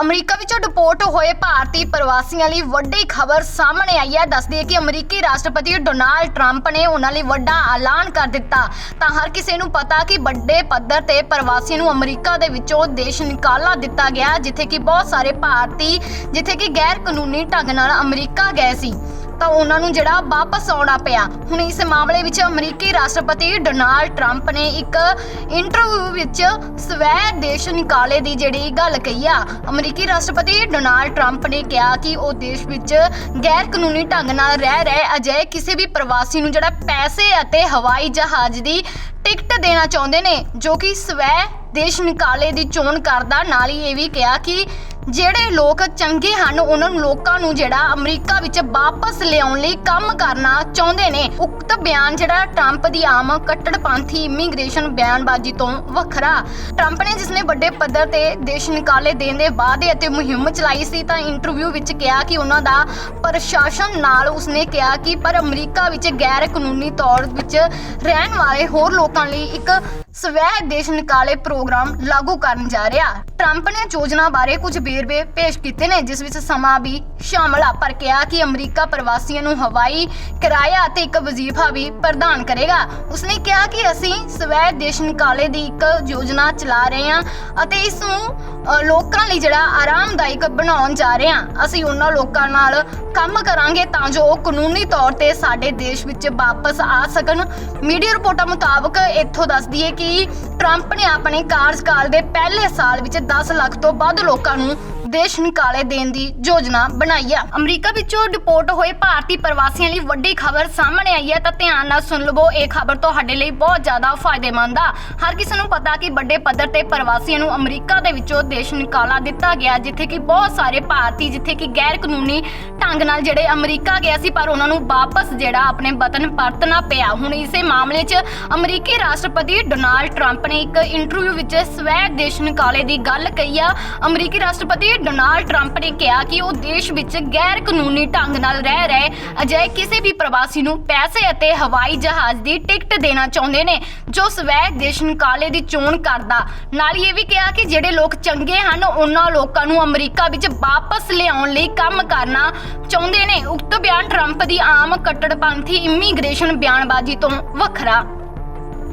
America ਵਿੱਚੋਂ deport ਹੋਏ ਭਾਰਤੀ ਪ੍ਰਵਾਸੀਆਂ ਲਈ ਵੱਡੀ ਖਬਰ ਸਾਹਮਣੇ ਆਈ ਹੈ। ਦੱਸਦੀ ਹੈ ਕਿ ਅਮਰੀਕੀ ਰਾਸ਼ਟਰਪਤੀ ਡੋਨਾਲਡ ਟਰੰਪ ਨੇ ਉਹਨਾਂ ਲਈ ਵੱਡਾ ਐਲਾਨ ਕਰ ਦਿੱਤਾ। ਤਾਂ ਹਰ ਕਿਸੇ ਨੂੰ ਪਤਾ ਕਿ ਵੱਡੇ ਪੱਧਰ ਤੇ ਪ੍ਰਵਾਸੀਆਂ ਨੂੰ ਅਮਰੀਕਾ ਦੇ ਵਿੱਚੋਂ ਦੇਸ਼ ਨਿਕਾਲਾ ਦਿੱਤਾ ਗਿਆ, ਜਿੱਥੇ ਕਿ ਬਹੁਤ ਸਾਰੇ ਭਾਰਤੀ, ਜਿੱਥੇ ਕਿ ਗੈਰ ਕਾਨੂੰਨੀ ਢੰਗ ਨਾਲ ਅਮਰੀਕਾ ਗਏ ਸੀ। ਤਾਂ ਉਹਨਾਂ ਨੂੰ ਜਿਹੜਾ ਵਾਪਸ ਆਉਣਾ ਪਿਆ। ਹੁਣ ਇਸ ਮਾਮਲੇ ਵਿੱਚ ਅਮਰੀਕੀ ਰਾਸ਼ਟਰਪਤੀ ਡੋਨਾਲਡ ਟਰੰਪ ਨੇ ਇੱਕ ਇੰਟਰਵਿਊ ਵਿੱਚ ਸਵੈ ਦੇਸ਼ ਨਿਕਾਲੇ ਦੀ ਜਿਹੜੀ ਗੱਲ ਕਹੀ ਆ। ਅਮਰੀਕੀ ਰਾਸ਼ਟਰਪਤੀ ਡੋਨਾਲਡ ਟਰੰਪ ਨੇ ਕਿਹਾ ਕਿ ਉਹ ਦੇਸ਼ ਵਿੱਚ ਗੈਰ ਕਾਨੂੰਨੀ ਢੰਗ ਨਾਲ ਰਹਿ ਰਹੇ ਅਜਿਹੇ ਕਿਸੇ ਵੀ ਪ੍ਰਵਾਸੀ ਨੂੰ ਜਿਹੜਾ ਪੈਸੇ ਅਤੇ ਹਵਾਈ ਜਹਾਜ਼ ਦੀ ਟਿਕਟ ਦੇਣਾ ਚਾਹੁੰਦੇ ਨੇ, ਜੋ ਕਿ ਸਵੈ ਦੇਸ਼ ਨਿਕਾਲੇ ਦੀ ਚੋਣ ਕਰਦਾ, ਨਾਲ ਹੀ ਇਹ ਵੀ ਕਿਹਾ ਕਿ ਜਿਹੜੇ ਲੋਕ ਚੰਗੇ ਹਨ, ਉਹਨਾਂ ਨੂੰ ਲੋਕਾਂ ਨੂੰ ਜਿਹੜਾ ਅਮਰੀਕਾ ਵਿੱਚ ਵਾਪਸ ਲਿਆਉਣ ਲਈ ਕੰਮ ਕਰਨਾ ਚਾਹੁੰਦੇ ਨੇ। ਉਕਤ ਬਿਆਨ ਜਿਹੜਾ ਟਰੰਪ ਦੀ ਆਮ ਕੱਟੜਪੰਥੀ ਇਮੀਗ੍ਰੇਸ਼ਨ ਬਿਆਨਬਾਜ਼ੀ ਤੋਂ ਵੱਖਰਾ। ਟਰੰਪ ਨੇ ਜਿਸਨੇ ਵੱਡੇ ਪੱਧਰ ਤੇ ਦੇਸ਼ ਨਿਕਾਲੇ ਦੇਣ ਦੇ ਵਾਅਦੇ ਅਤੇ ਮੁਹਿੰਮ ਚਲਾਈ ਸੀ, ਤਾਂ ਇੰਟਰਵਿਊ ਵਿੱਚ ਕਿਹਾ ਕਿ ਉਹਨਾਂ ਦਾ ਪ੍ਰਸ਼ਾਸਨ ਨਾਲ ਉਸਨੇ ਕਿਹਾ ਕਿ ਪਰ ਅਮਰੀਕਾ ਵਿੱਚ ਗੈਰ ਕਾਨੂੰਨੀ ਤੌਰ ਵਿੱਚ ਰਹਿਣ ਵਾਲੇ ਹੋਰ ਲੋਕਾਂ ਲਈ ਇੱਕ ਸਵੈ ਦੇਸ਼ ਨਿਕਾਲੇ ਪ੍ਰੋਗਰਾਮ ਲਾਗੂ ਕਰਨ ਜਾ ਰਿਹਾ। ਟਰੰਪ ਨੇ ਯੋਜਨਾ ਬਾਰੇ ਕੁਝ ਵੇਰਵੇ ਪੇਸ਼ ਕੀਤੇ ਨੇ, ਜਿਸ ਵਿੱਚ ਸਮਾਂ ਵੀ ਸ਼ਾਮਲ ਆ, ਪਰ ਕਿਹਾ ਕਿ ਅਮਰੀਕਾ ਪ੍ਰਵਾਸੀਆਂ ਨੂੰ ਹਵਾਈ ਕਿਰਾਇਆ ਅਤੇ ਇੱਕ ਵਜ਼ੀਫਾ ਵੀ ਪ੍ਰਦਾਨ ਕਰੇਗਾ। ਉਸਨੇ ਕਿਹਾ ਕਿ ਅਸੀਂ ਸਵੈ ਦੇਸ਼ ਨਿਕਾਲੇ ਦੀ ਇੱਕ ਯੋਜਨਾ ਚਲਾ ਰਹੇ ਹਾਂ ਅਤੇ ਇਸ ਨੂੰ ਲੋਕਾਂ ਲਈ ਜਿਹੜਾ ਆਰਾਮਦਾਇਕ ਬਣਾਉਣ ਜਾ ਰਹੇ ਹਾਂ, ਅਸੀਂ ਉਹਨਾਂ ਲੋਕਾਂ ਨਾਲ ਕੰਮ ਕਰਾਂਗੇ ਤਾਂ ਜੋ ਉਹ ਕਾਨੂੰਨੀ ਤੌਰ ਤੇ ਸਾਡੇ ਦੇਸ਼ ਵਿੱਚ ਵਾਪਸ ਆ ਸਕਣ। ਮੀਡੀਆ ਰਿਪੋਰਟਾਂ ਮੁਤਾਬਕ ਇੱਥੋਂ ਦੱਸਦੀ ਹੈ ਕਿ ਟਰੰਪ ਨੇ ਆਪਣੇ ਕਾਰਜਕਾਲ ਦੇ ਪਹਿਲੇ ਸਾਲ ਵਿੱਚ 10 ਲੱਖ ਤੋਂ ਵੱਧ ਲੋਕਾਂ ਨੂੰ ਦੇਸ਼ ਨਿਕਾਲੇ ਦੇਣ ਦੀ ਯੋਜਨਾ ਬਣਾਈ ਆ। ਅਮਰੀਕਾ ਵਿੱਚੋਂ ਡਿਪੋਰਟ ਹੋਏ ਭਾਰਤੀ ਪ੍ਰਵਾਸੀਆਂ ਲਈ ਵੱਡੀ ਖਬਰ ਸਾਹਮਣੇ ਆਈ ਹੈ ਤਾਂ ਧਿਆਨ ਨਾਲ ਸੁਣ ਲਵੋ, ਇਹ ਖਬਰ ਤੁਹਾਡੇ ਲਈ ਬਹੁਤ ਜ਼ਿਆਦਾ ਫਾਇਦੇਮੰਦ ਆ। ਹਰ ਕਿਸੇ ਨੂੰ ਪਤਾ ਕਿ ਵੱਡੇ ਪੱਧਰ ਤੇ ਪ੍ਰਵਾਸੀਆਂ ਨੂੰ ਅਮਰੀਕਾ ਦੇ ਵਿੱਚੋਂ ਦੇਸ਼ ਨਿਕਾਲਾ ਦਿੱਤਾ ਗਿਆ, ਜਿੱਥੇ ਕਿ ਬਹੁਤ ਸਾਰੇ ਭਾਰਤੀ, ਜਿੱਥੇ ਕਿ ਗੈਰ ਕਾਨੂੰਨੀ ਢੰਗ ਨਾਲ ਜਿਹੜੇ ਅਮਰੀਕਾ ਗਿਆ ਸੀ, ਪਰ ਉਹਨਾਂ ਨੂੰ ਵਾਪਸ ਜਿਹੜਾ ਆਪਣੇ ਵਤਨ ਪਰਤਣਾ ਪਿਆ। ਹੁਣ ਇਸੇ ਮਾਮਲੇ 'ਚ ਅਮਰੀਕੀ ਰਾਸ਼ਟਰਪਤੀ ਡੋਨਾਲਡ ਟਰੰਪ ਨੇ ਇੱਕ ਇੰਟਰਵਿਊ ਵਿੱਚ ਸਵੈ ਦੇਸ਼ ਨਿਕਾਲੇ ਦੀ ਗੱਲ ਕਹੀ ਆ। ਅਮਰੀਕੀ ਰਾਸ਼ਟਰਪਤੀ ਡੋਨਾਲਡ ਟਰੰਪ ਨੇ ਕਿਹਾ ਕਿ ਉਹ ਦੇਸ਼ ਵਿੱਚ ਗੈਰ ਕਾਨੂੰਨੀ ਢੰਗ ਨਾਲ ਰਹਿ ਰਹੇ ਅਜਿਹੇ ਕਿਸੇ ਵੀ ਪ੍ਰਵਾਸੀ ਨੂੰ ਪੈਸੇ ਅਤੇ ਹਵਾਈ ਜਹਾਜ਼ ਦੀ ਟਿਕਟ ਦੇਣਾ ਚਾਹੁੰਦੇ ਨੇ, ਜੋ ਸਵੈ ਦੇਸ਼ ਨਿਕਾਲੇ ਦੀ ਚੋਣ ਕਰਦਾ। ਨਾਲ ਇਹ ਵੀ ਕਿਹਾ ਕਿ ਜਿਹੜੇ ਲੋਕ ਚੰਗੇ ਹਨ, ਉਹਨਾਂ ਲੋਕਾਂ ਨੂੰ ਅਮਰੀਕਾ ਵਿੱਚ ਵਾਪਸ ਲਿਆਉਣ ਲਈ ਕੰਮ ਕਰਨਾ ਚਾਹੁੰਦੇ ਨੇ। ਉਕਤ ਬਿਆਨ ਟਰੰਪ ਦੀ ਆਮ ਕੱਟੜਪੰਥੀ ਇਮੀਗ੍ਰੇਸ਼ਨ ਬਿਆਨਬਾਜ਼ੀ ਤੋਂ ਵੱਖਰਾ।